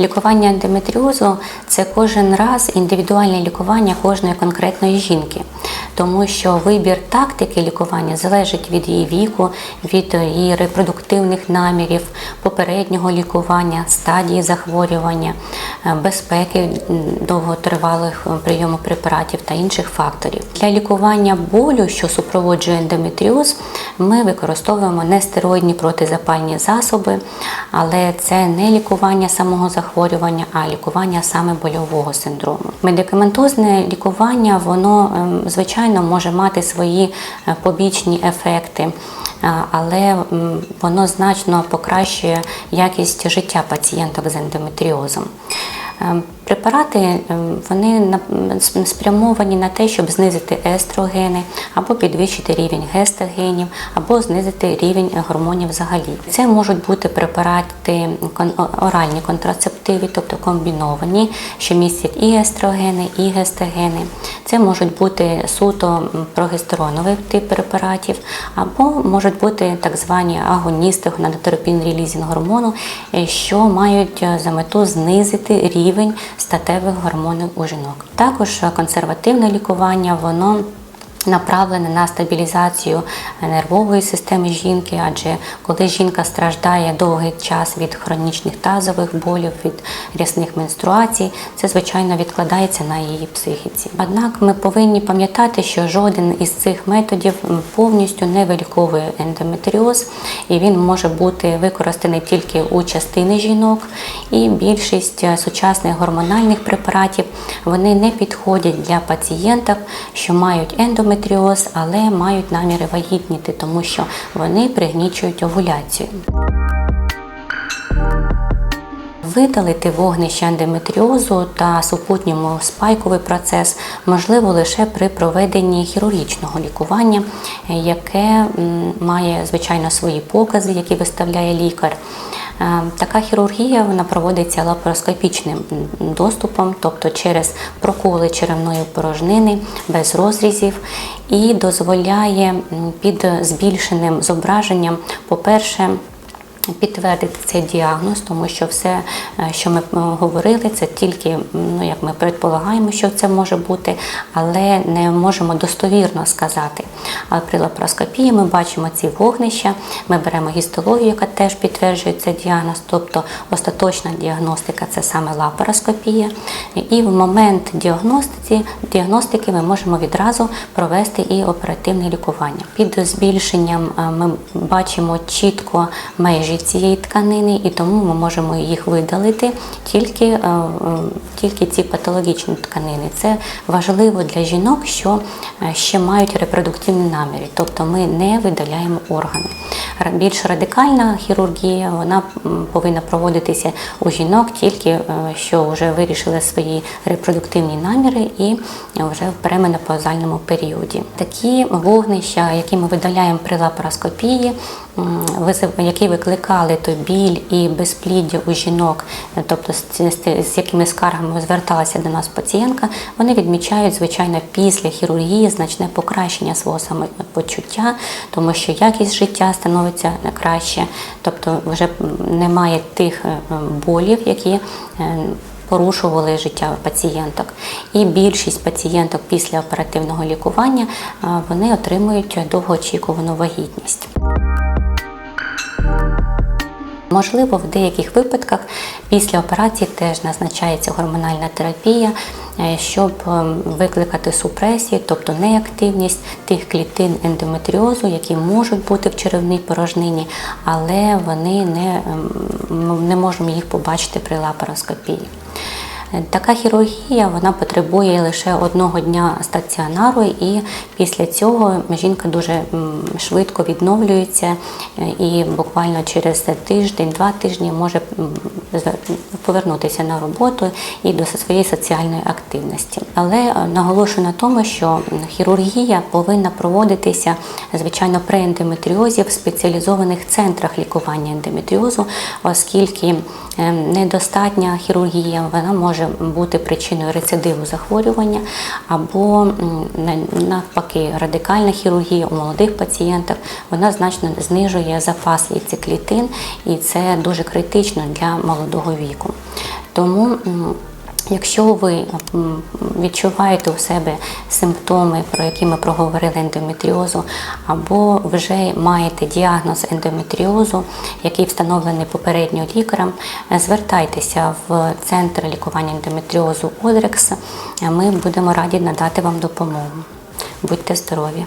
Лікування ендометріозу це кожен раз індивідуальне лікування кожної конкретної жінки, тому що вибір тактики лікування залежить від її віку, від її репродуктивних намірів, попереднього лікування, стадії захворювання, е, безпеки довготривалих е, прийому препаратів та інших факторів. Для лікування болю, що супроводжує ендометріоз, ми використовуємо нестероїдні протизапальні засоби, але це не лікування самого захворювання, а лікування саме больового синдрому. Медикаментозне лікування, воно ем, звичайно може мати свої е, побічні ефекти. е, Але воно значно покращує якість життя пацієнток з ендометріозом. Препарати ем, вони спрямовані на те, щоб знизити естрогени, або підвищити рівень гестогенів, або знизити рівень гормонів взагалі. Це можуть бути препарати оральні контрацептиви, тобто комбіновані, що містять і естрогени, і гестогени. Це можуть бути суто прогестероновий тип препаратів, або можуть бути так звані агоністи гонадотропін-релізінг гормону, е, що мають е, за мету знизити рівень статевих гормонів у жінок. Також консервативне лікування воно направлене на стабілізацію нервової системи жінки, адже коли жінка страждає довгий час від хронічних тазових болів, від рясних менструацій, це звичайно відкладається на її психіці. Однак ми повинні пам'ятати, що жоден із цих методів повністю не виліковує ендометріоз, і він може бути використаний тільки у частини жінок. І більшість сучасних гормональних препаратів вони не підходять для пацієнток, що мають ендометріоз, але мають наміри вагітніти, тому що вони пригнічують овуляцію. Видалити вогнище ендометріозу та супутньому спайковий процес можливо лише при проведенні хірургічного лікування, яке має звичайно свої покази, які виставляє лікар. Е, Така хірургія вона проводиться лапароскопічним доступом, тобто через проколи черевної порожнини без розрізів, і дозволяє під збільшеним зображенням, по-перше, підтвердити цей діагноз, тому що все, е, що ми е, говорили, це тільки ну як ми предполагаємо, що це може бути, але не можемо достовірно сказати. А при лапароскопії ми бачимо ці вогнища, ми беремо гістологію, яка теж підтверджує цей діагноз, тобто остаточна діагностика це саме лапароскопія. І в момент діагностики, діагностики ми можемо відразу провести і оперативне лікування. Під збільшенням е, ми бачимо чітко межі цієї тканини, і тому ми можемо їх видалити тільки, е, е, тільки ці патологічні тканини. Це важливо для жінок, що е, ще мають репродуктивні наміри, тобто ми не видаляємо органи. Більш радикальна хірургія вона повинна проводитися у жінок тільки що вже вирішили свої репродуктивні наміри і вже в переменопаузальному періоді. Такі вогнища, які ми видаляємо при лапароскопії, які викликали той біль і безпліддя у жінок, тобто з, якими скаргами зверталася до нас пацієнтка, вони відмічають, звичайно, після хірургії значне покращення свого самопочуття, тому що якість життя становиться краще, тобто вже немає тих е, болів, які е, порушували життя пацієнток. І більшість пацієнток після оперативного лікування е, вони отримують довгоочікувану вагітність. Можливо, в деяких випадках після операції теж назначається гормональна терапія, е, щоб ем, викликати супресію, тобто неактивність тих клітин ендометріозу, які можуть бути в черевній порожнині, але вони не, ем, не можемо їх побачити при лапароскопії. Така хірургія вона потребує лише одного дня стаціонару, і після цього жінка дуже швидко відновлюється е, і буквально через тиждень, два тижні може повернутися на роботу і до своєї соціальної активності. Але е, наголошую на тому, що хірургія повинна проводитися звичайно при ендометріозі в спеціалізованих центрах лікування ендометріозу, оскільки недостатня хірургія вона може може бути причиною рецидиву захворювання, або навпаки радикальна хірургія у молодих пацієнтів вона значно знижує запас яйцеклітин, і це дуже критично для молодого віку. Тому Якщо ви відчуваєте у себе симптоми, про які ми проговорили ендометріозу, або вже маєте діагноз ендометріозу, який встановлений попередньо лікарем, звертайтеся в центр лікування ендометріозу Одрекс. Ми будемо раді надати вам допомогу. Будьте здорові!